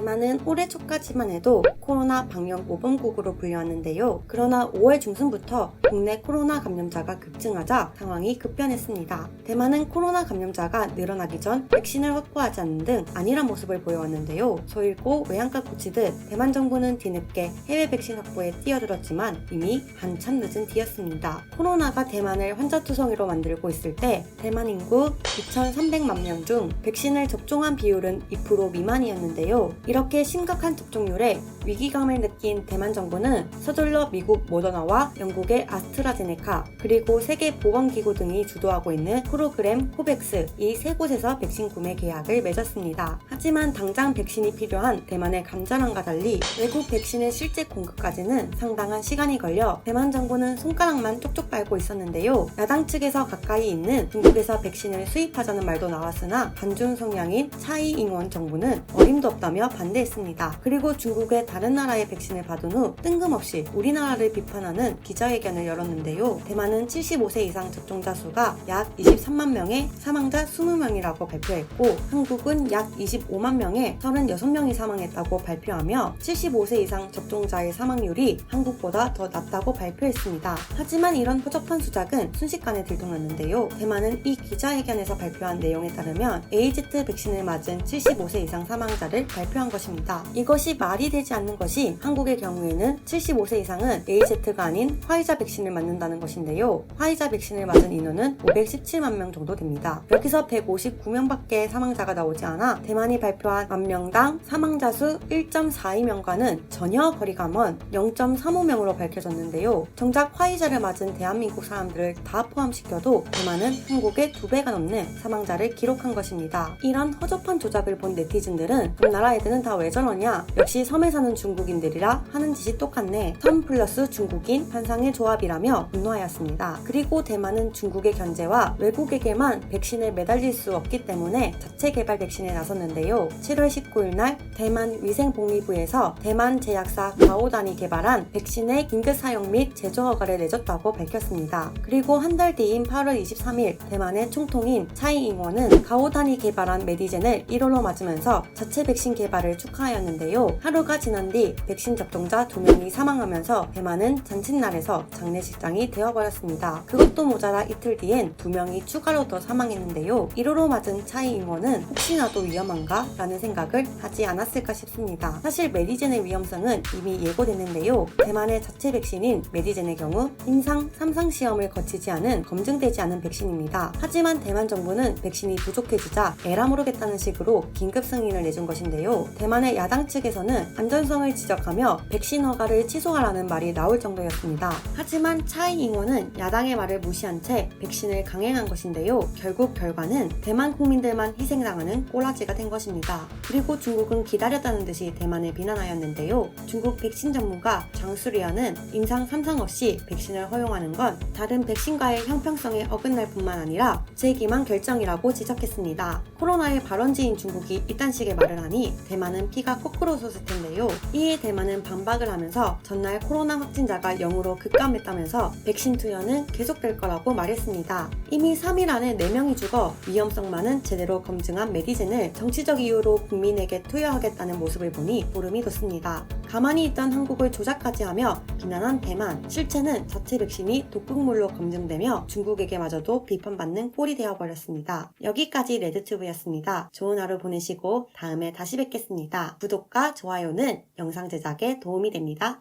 대만은 올해 초까지만 해도 코로나 방역 모범국으로 불렸는데요. 그러나 5월 중순부터 국내 코로나 감염자가 급증하자 상황이 급변했습니다. 대만은 코로나 감염자가 늘어나기 전 백신을 확보하지 않는 등 안일한 모습을 보여왔는데요. 소잃고 외양간 고치듯 대만 정부는 뒤늦게 해외 백신 확보에 뛰어들었지만 이미 한참 늦은 뒤였습니다. 코로나가 대만을 환자 투성이로 만들고 있을 때 대만 인구 2,300만 명 중 백신을 접종한 비율은 2% 미만이었는데요. 이렇게 심각한 접종률에 위기감을 느낀 대만 정부는 서둘러 미국 모더나와 영국의 아스트라제네카 그리고 세계 보건기구 등이 주도하고 있는 프로그램 코백스 이 세 곳에서 백신 구매 계약을 맺었습니다. 하지만 당장 백신이 필요한 대만의 감전함과 달리 외국 백신의 실제 공급까지는 상당한 시간이 걸려 대만 정부는 손가락만 쪽쪽 빨고 있었는데요. 야당 측에서 가까이 있는 중국에서 백신을 수입하자는 말도 나왔으나 반중 성향인 차이 잉원 정부는 어림도 없다며 반대했습니다. 그리고 중국의 다른 나라의 백신을 받은 후 뜬금없이 우리나라를 비판하는 기자회견을 열었는데요. 대만은 75세 이상 접종자 수가 약 23만 명에 사망자 20명이라고 발표했고 한국은 약 25만 명에 36명이 사망했다고 발표하며 75세 이상 접종자의 사망률이 한국보다 더 낮다고 발표했습니다. 하지만 이런 허접한 수작은 순식간에 들통났는데요. 대만은 이 기자회견에서 발표한 내용에 따르면 AZ 백신을 맞은 75세 이상 사망자를 발표 한 것입니다. 이것이 말이 되지 않는 것이 한국의 경우에는 75세 이상은 AZ가 아닌 화이자 백신을 맞는다는 것인데요. 화이자 백신을 맞은 인원은 517만 명 정도 됩니다. 여기서 159명밖에 사망자가 나오지 않아 대만이 발표한 만 명당 사망자 수 1.42명과는 전혀 거리가 먼 0.35명으로 밝혀졌는데요. 정작 화이자를 맞은 대한민국 사람들을 다 포함시켜도 대만은 한국의 두 배가 넘는 사망자를 기록한 것입니다. 이런 허접한 조작을 본 네티즌들은 그럼 나라 애들은 다왜 저러냐? 역시 섬에 사는 중국인들이라 하는 짓이 똑같네. 섬 플러스 중국인 환상의 조합이라며 분노하였습니다. 그리고 대만은 중국의 견제와 외국에게만 백신을 매달릴 수 없기 때문에 자체 개발 백신에 나섰는데요. 7월 19일 날 대만 위생복리부에서 대만 제약사 가오단이 개발한 백신의 긴급 사용 및 제조 허가를 내줬다고 밝혔습니다. 그리고 한 달 뒤인 8월 23일 대만의 총통인 차이 잉원은 가오단이 개발한 메디젠을 1호로 맞으면서 자체 백신 개발 을 축하하였는데요. 하루가 지난 뒤 백신 접종자 2명이 사망하면서 대만은 잔칫날에서 장례식장이 되어버렸습니다. 그것도 모자라 이틀 뒤엔 2명이 추가로 더 사망했는데요. 1호로 맞은 차이 잉원은 혹시나도 위험한가? 라는 생각을 하지 않았을까 싶습니다. 사실 메디젠의 위험성은 이미 예고됐는데요. 대만의 자체 백신인 메디젠의 경우 임상 3상 시험을 거치지 않은 검증되지 않은 백신입니다. 하지만 대만 정부는 백신이 부족해지자 에라 모르겠다는 식으로 긴급 승인을 내준 것인데요. 대만의 야당 측에서는 안전성을 지적하며 백신 허가를 취소하라는 말이 나올 정도였습니다. 하지만 차이 잉원은 야당의 말을 무시한 채 백신을 강행한 것인데요. 결국 결과는 대만 국민들만 희생당하는 꼬라지가 된 것입니다. 그리고 중국은 기다렸다는 듯이 대만을 비난하였는데요. 중국 백신 전문가 장수리언은 임상 3상 없이 백신을 허용하는 건 다른 백신과의 형평성에 어긋날 뿐만 아니라 제기만 결정이라고 지적했습니다. 코로나의 발원지인 중국이 이딴 식의 말을 하니 대만은 피가 거꾸로 솟을 텐데요. 이에 대만은 반박을 하면서 전날 코로나 확진자가 0으로 급감했다면서 백신 투여는 계속될 거라고 말했습니다. 이미 3일 안에 4명이 죽어 위험성만은 제대로 검증한 메디젠을 정치적 이유로 국민에게 투여하겠다는 모습을 보니 보름이 돋습니다. 가만히 있던 한국을 조작까지 하며 비난한 대만, 실체는 자체 백신이 독극물로 검증되며 중국에게마저도 비판받는 꼴이 되어버렸습니다. 여기까지 레드튜브였습니다. 좋은 하루 보내시고 다음에 다시 뵙겠습니다. 구독과 좋아요는 영상 제작에 도움이 됩니다.